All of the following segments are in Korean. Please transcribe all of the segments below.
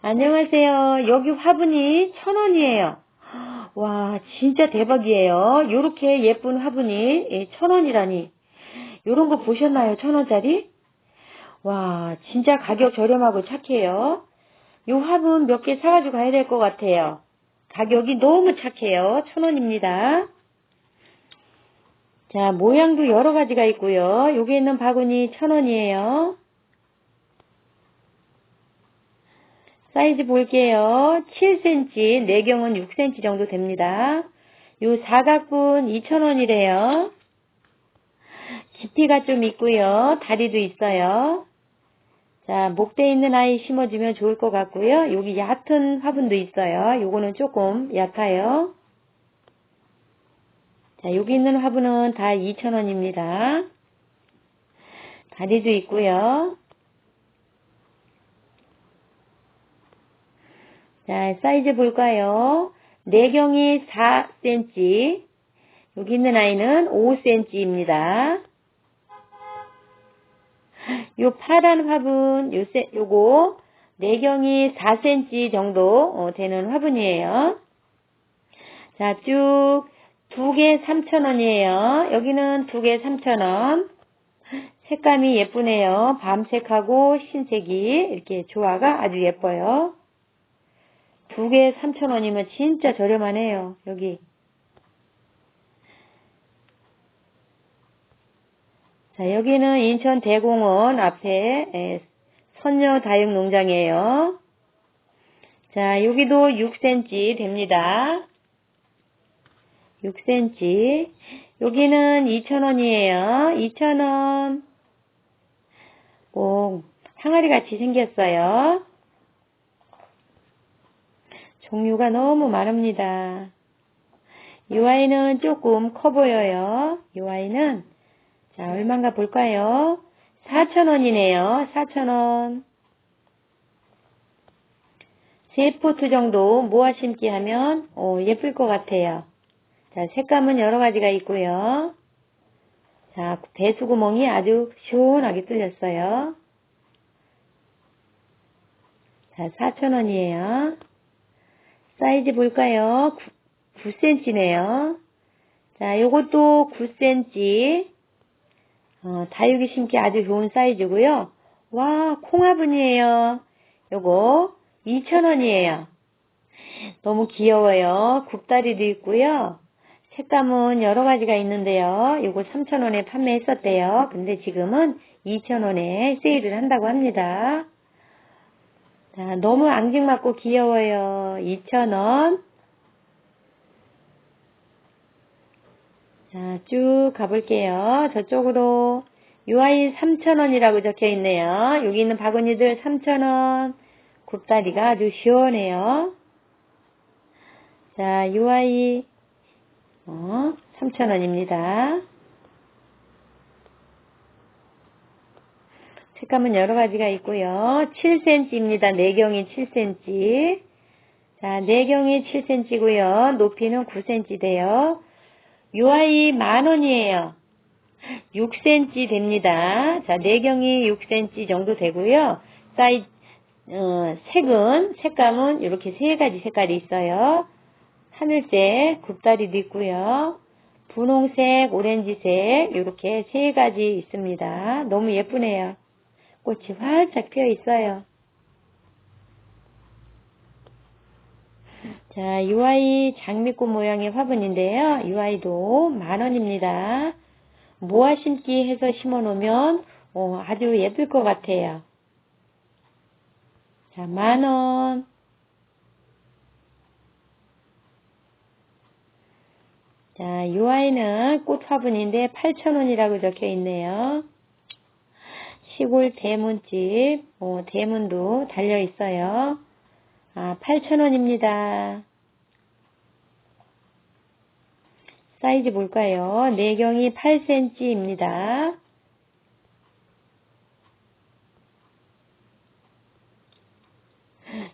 안녕하세요. 여기 화분이 천 원이에요. 와, 진짜 대박이에요. 요렇게 예쁜 화분이 예, 천 원이라니. 요런 거 보셨나요? 천 원짜리? 와, 진짜 가격 저렴하고 착해요. 요 화분 몇 개 사가지고 가야 될 것 같아요. 가격이 너무 착해요. 천 원입니다. 자, 모양도 여러 가지가 있고요. 여기 있는 바구니 천 원이에요. 사이즈 볼게요. 7cm, 내경은 6cm 정도 됩니다. 요 사각분 2,000원이래요. 깊이가 좀 있고요. 다리도 있어요. 자, 목대 있는 아이 심어주면 좋을 것 같고요. 여기 얕은 화분도 있어요. 요거는 조금 얕아요. 자, 여기 있는 화분은 다 2,000원입니다. 다리도 있고요. 자, 사이즈 볼까요? 내경이 4cm, 여기 있는 아이는 5cm입니다. 요 파란 화분, 요 세, 요거 내경이 4cm 정도 어, 되는 화분이에요. 자, 쭉 두 개 3,000원이에요. 여기는 두 개 3,000원. 색감이 예쁘네요. 밤색하고 흰색이 이렇게 조화가 아주 예뻐요. 두개 3,000원이면 진짜 저렴하네요. 여기. 자, 여기는 인천 대공원 앞에 선녀 다육 농장이에요. 자, 여기도 6cm 됩니다. 6cm. 여기는 2,000원이에요. 2,000원. 꼭 항아리 같이 생겼어요. 종류가 너무 많습니다. 이 아이는 조금 커 보여요. 이 아이는 자 얼마인가 볼까요? 4,000원이네요. 4,000원. 세 포트 정도 모아 심기 하면 오, 예쁠 것 같아요. 자 색감은 여러 가지가 있고요. 자 배수구멍이 아주 시원하게 뚫렸어요. 자 4,000원이에요. 사이즈 볼까요? 9, 9cm네요. 자, 요것도 9cm. 어, 다육이 심기 아주 좋은 사이즈고요. 와, 콩화분이에요. 요거 2,000원이에요. 너무 귀여워요. 굽다리도 있고요. 색감은 여러 가지가 있는데요. 요거 3,000원에 판매했었대요. 근데 지금은 2,000원에 세일을 한다고 합니다. 자, 너무 앙증맞고 귀여워요. 2,000원. 자, 쭉 가볼게요. 저쪽으로 UI 3,000원이라고 적혀 있네요. 여기 있는 바구니들 3,000원. 굽다리가 아주 시원해요. 자, UI 어, 3,000원입니다. 색감은 여러 가지가 있고요. 7cm입니다. 내경이 7cm. 자, 내경이 7cm고요. 높이는 9cm 돼요. 요 아이 만 원이에요. 6cm 됩니다. 자, 내경이 6cm 정도 되고요. 사이, 어, 색은, 색감은 이렇게 세 가지 색깔이 있어요. 하늘색, 굽다리도 있고요. 분홍색, 오렌지색, 이렇게 세 가지 있습니다. 너무 예쁘네요. 꽃이 활짝 피어 있어요. 자, 이 아이 장미꽃 모양의 화분인데요. 이 아이도 만원입니다. 모아 심기 해서 심어 놓으면 어, 아주 예쁠 것 같아요. 자, 만원. 자, 이 아이는 꽃 화분인데 8,000원이라고 적혀 있네요. 시골 대문집, 어, 대문도 달려 있어요. 아, 8,000원입니다. 사이즈 볼까요? 내경이 8cm입니다.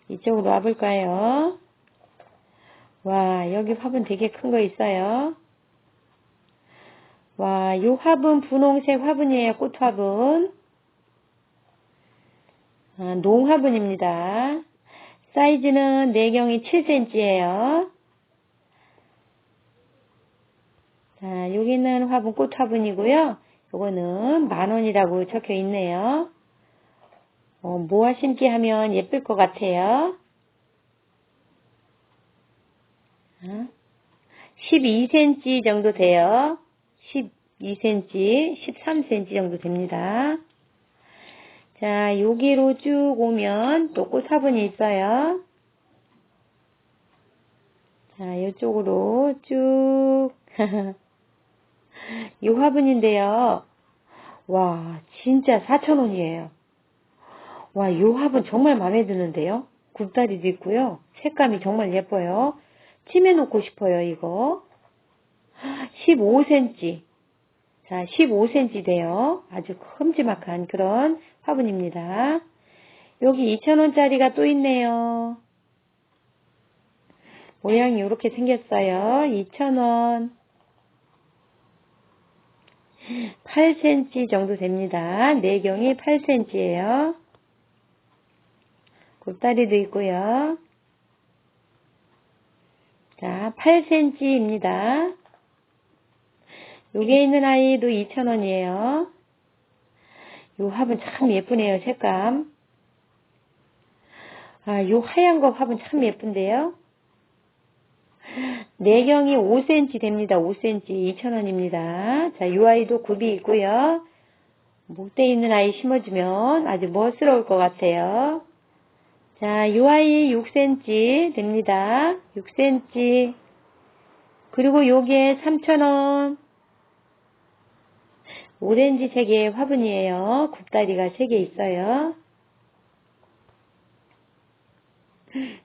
이쪽으로 와볼까요? 와, 여기 화분 되게 큰 거 있어요. 와, 요 화분 분홍색 화분이에요. 꽃 화분. 아, 농화분입니다. 사이즈는 내경이 7cm예요. 자, 여기는 화분 꽃 화분이고요. 요거는 만원이라고 적혀 있네요. 어, 모아 심기 하면 예쁠 것 같아요. 12cm 정도 돼요. 12cm, 13cm 정도 됩니다. 자, 여기로 쭉 오면 또 꽃화분이 있어요. 자, 이쪽으로 쭉. 이 화분인데요. 와, 진짜 4,000원이에요. 와, 이 화분 정말 마음에 드는데요. 굽다리도 있고요. 색감이 정말 예뻐요. 침해 놓고 싶어요, 이거. 15cm. 자, 15cm 돼요. 아주 큼지막한 그런 화분입니다. 여기 2,000원짜리가 또 있네요. 모양이 이렇게 생겼어요. 2,000원. 8cm 정도 됩니다. 내경이 8cm예요. 곱다리도 있고요. 자, 8cm입니다. 여기에 있는 아이도 2,000원이에요. 요 화분 참 예쁘네요, 색감. 아, 요 하얀 거 화분 참 예쁜데요. 내경이 5cm 됩니다. 5cm 2,000원입니다. 자, 요 아이도 굽이 있고요. 목대 있는 아이 심어주면 아주 멋스러울 것 같아요. 자, 요 아이 6cm 됩니다. 6cm. 그리고 요게 3,000원. 오렌지 색의 화분이에요. 굽다리가 3개 있어요.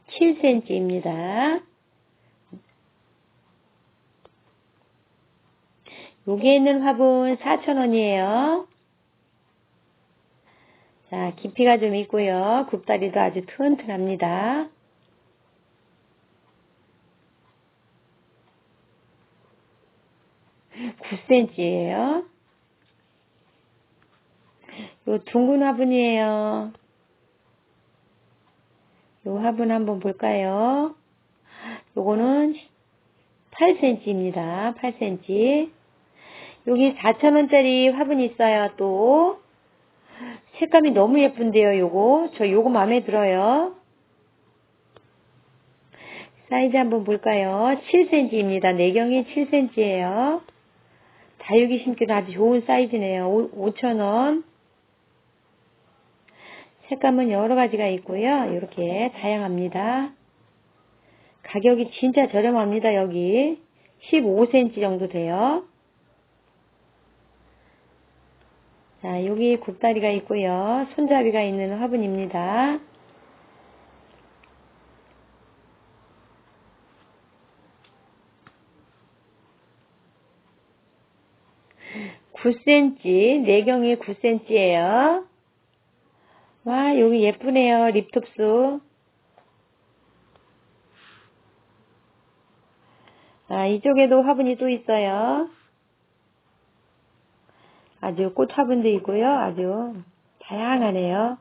7cm입니다. 여기에 있는 화분 4,000원이에요. 자, 깊이가 좀 있고요. 굽다리도 아주 튼튼합니다. (9cm예요) 요 둥근 화분이에요. 요 화분 한번 볼까요? 요거는 8cm입니다. 8cm. 여기 4,000원짜리 화분 있어요, 또. 색감이 너무 예쁜데요, 요거. 저 요거 마음에 들어요. 사이즈 한번 볼까요? 7cm입니다. 내경이 7cm예요. 다육이 심기도 아주 좋은 사이즈네요. 5,000원. 색감은 여러 가지가 있고요. 이렇게 다양합니다. 가격이 진짜 저렴합니다. 여기 15cm 정도 돼요. 자, 여기 굽다리가 있고요. 손잡이가 있는 화분입니다. (9cm) 내경이 (9cm예요) 와 여기 예쁘네요 립톱스 아 이쪽에도 화분이 또 있어요. 아주 꽃 화분도 있고요 아주 다양하네요.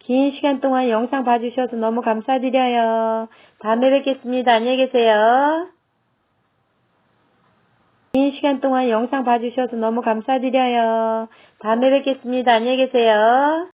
긴 시간 동안 영상 봐주셔서 너무 감사드려요. 다음에 뵙겠습니다. 안녕히 계세요. 긴 시간 동안 영상 봐주셔서 너무 감사드려요. 다음에 뵙겠습니다. 안녕히 계세요